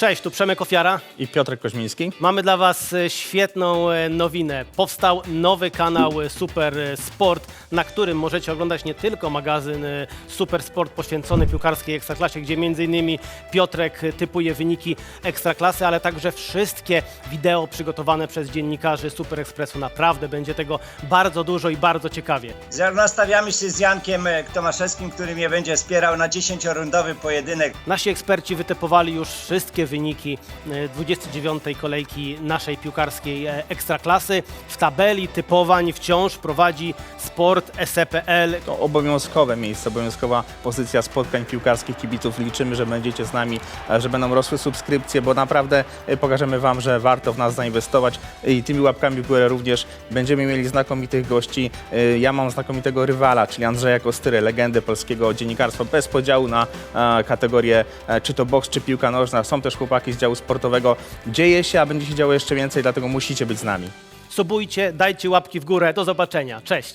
Cześć, tu Przemek Ofiara. i Piotrek Koźmiński. Mamy dla Was e, świetną e, nowinę. Powstał nowy kanał e, Super Sport, na którym możecie oglądać nie tylko magazyn e, Super Sport poświęcony piłkarskiej ekstraklasie, gdzie m.in. Piotrek e, typuje wyniki ekstraklasy, ale także wszystkie wideo przygotowane przez dziennikarzy Super Expressu. Naprawdę będzie tego bardzo dużo i bardzo ciekawie. Że Nastawiamy się z Jankiem e, Tomaszewskim, który mnie będzie wspierał na 10-rundowy pojedynek. Nasi eksperci wytypowali już wszystkie wyniki e, 29. kolejki naszej piłkarskiej e, ekstraklasy. W tabeli typowań wciąż prowadzi Sport E SE.pl. To obowiązkowe miejsce, obowiązkowa pozycja spotkań piłkarskich kibiców. Liczymy, że będziecie z nami, e, że będą rosły subskrypcje, bo naprawdę e, pokażemy Wam, że warto w nas zainwestować i tymi łapkami w górę również będziemy mieli znakomitych gości. E, Ja mam znakomitego rywala, czyli Andrzeja Kostyry, legendę polskiego dziennikarstwa, bez podziału na e, kategorie e, czy to boks, czy piłka nożna. Są też chłopaki z działu sportowego. Dzieje się, a będzie się działo jeszcze więcej, dlatego musicie być z nami. Subujcie, dajcie łapki w górę. Do zobaczenia. Cześć!